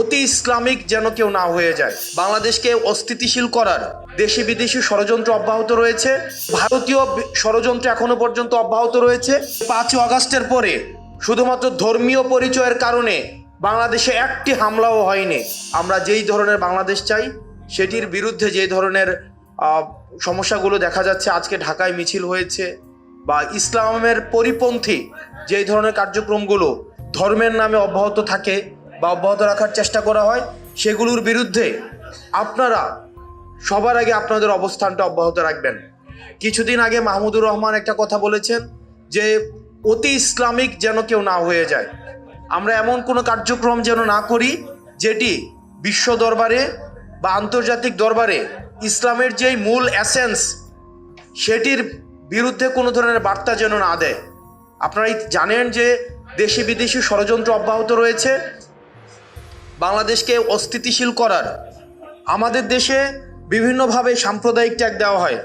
অতি ইসলামিক যেন কেউ না হয়ে যায়। বাংলাদেশকে অস্থিতিশীল করার দেশি বিদেশি ষড়যন্ত্র অব্যাহত রয়েছে। ভারতীয় ষড়যন্ত্র এখনও পর্যন্ত অব্যাহত রয়েছে। পাঁচই আগস্টের পরে শুধুমাত্র ধর্মীয় পরিচয়ের কারণে বাংলাদেশে একটি হামলাও হয়নি। আমরা যেই ধরনের বাংলাদেশ চাই, সেটির বিরুদ্ধে যে ধরনের সমস্যাগুলো দেখা যাচ্ছে, আজকে ঢাকায় মিছিল হয়েছে বা ইসলামের পরিপন্থী যেই ধরনের কার্যক্রমগুলো ধর্মের নামে অব্যাহত থাকে বা অব্যাহত রাখার চেষ্টা করা হয়, সেগুলোর বিরুদ্ধে আপনারা সবার আগে আপনাদের অবস্থানটা অব্যাহত রাখবেন। কিছুদিন আগে মাহমুদুর রহমান একটা কথা বলেছেন যে, অতি ইসলামিক যেন কেউ না হয়ে যায়। আমরা এমন কোনো কার্যক্রম যেন না করি, যেটি বিশ্ব দরবারে বা আন্তর্জাতিক দরবারে ইসলামের যেই মূল অ্যাসেন্স সেটির বিরুদ্ধে কোনো ধরনের বার্তা যেন না দেয়। আপনারা জানেন যে দেশি বিদেশি ষড়যন্ত্র অব্যাহত রয়েছে। বাংলাদেশকে অস্থিতিশীল করার। আমাদের দেশে বিভিন্নভাবে সাম্প্রদায়িক ট্যাগ দেওয়া হয়।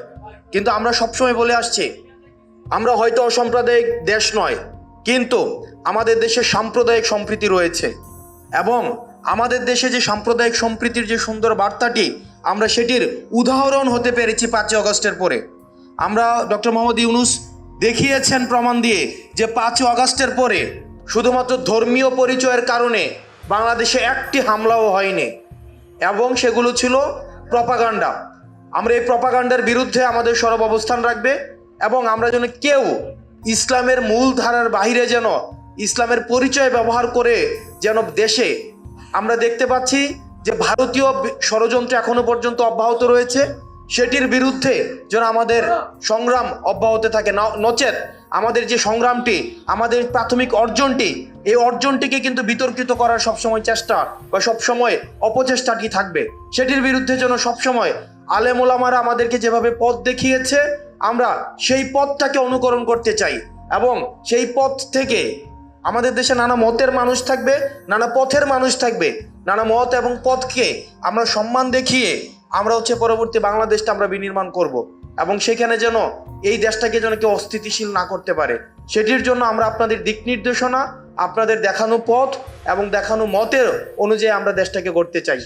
কিন্তু আমরা সবসময় বলে আসছি, আমরা হয়তো অসাম্প্রদায়িক দেশ নয়, কিন্তু আমাদের দেশে সাম্প্রদায়িক সম্প্রীতি রয়েছে। এবং আমাদের দেশে যে সাম্প্রদায়িক সম্প্রীতির যে সুন্দর বার্তাটি, আমরা সেটির উদাহরণ হতে পেরেছি পাঁচই অগস্টের পরে। আমরা ডক্টর মোহাম্মদ ইউনুস দেখিয়েছেন প্রমাণ দিয়ে যে পাঁচই আগস্টের পরে শুধুমাত্র ধর্মীয় পরিচয়ের কারণে বাংলাদেশে একটি হামলাও হয়নি। এবং সেগুলো ছিল প্রপাগান্ডা। আমরা এই প্রপাগান্ডার বিরুদ্ধে আমাদের সরব অবস্থান রাখবে এবং আমরা যেন কেউ ইসলামের মূল ধারার বাহিরে যেন ইসলামের পরিচয় ব্যবহার করে যেন দেশে আমরা দেখতে পাচ্ছি যে ভারতীয় ষড়যন্ত্র এখনও পর্যন্ত অব্যাহত রয়েছে। সেটির বিরুদ্ধে যেন আমাদের সংগ্রাম অব্যাহত থাকে। নচেত আমাদের যে সংগ্রামটি, আমাদের প্রাথমিক অর্জনটি, এই অর্জনটিকে কিন্তু বিতর্কিত করার সবসময় চেষ্টা বা সবসময় অপচেষ্টাটি থাকবে? সেটির বিরুদ্ধে যেন সবসময় আলেমোলামারা আমাদেরকে যেভাবে পথ দেখিয়েছে, আমরা সেই পথটাকে অনুকরণ করতে চাই এবং সেই পথ থেকে আমাদের দেশে নানা মতের মানুষ থাকবে, নানা পথের মানুষ থাকবে, নানা মত এবং পথকে আমরা সম্মান দেখিয়ে আমরা হচ্ছে পরবর্তী বাংলাদেশটা আমরা বিনির্মাণ করব। এবং সেখানে যেন এই দেশটাকে যেন কেউ অস্থিতিশীল না করতে পারে। সেটির জন্য আমরা আপনাদের দিক নির্দেশনা, আপনাদের দেখানো পথ এবং দেখানো মতের অনুযায়ী আমরা দেশটাকে গড়তে চাই।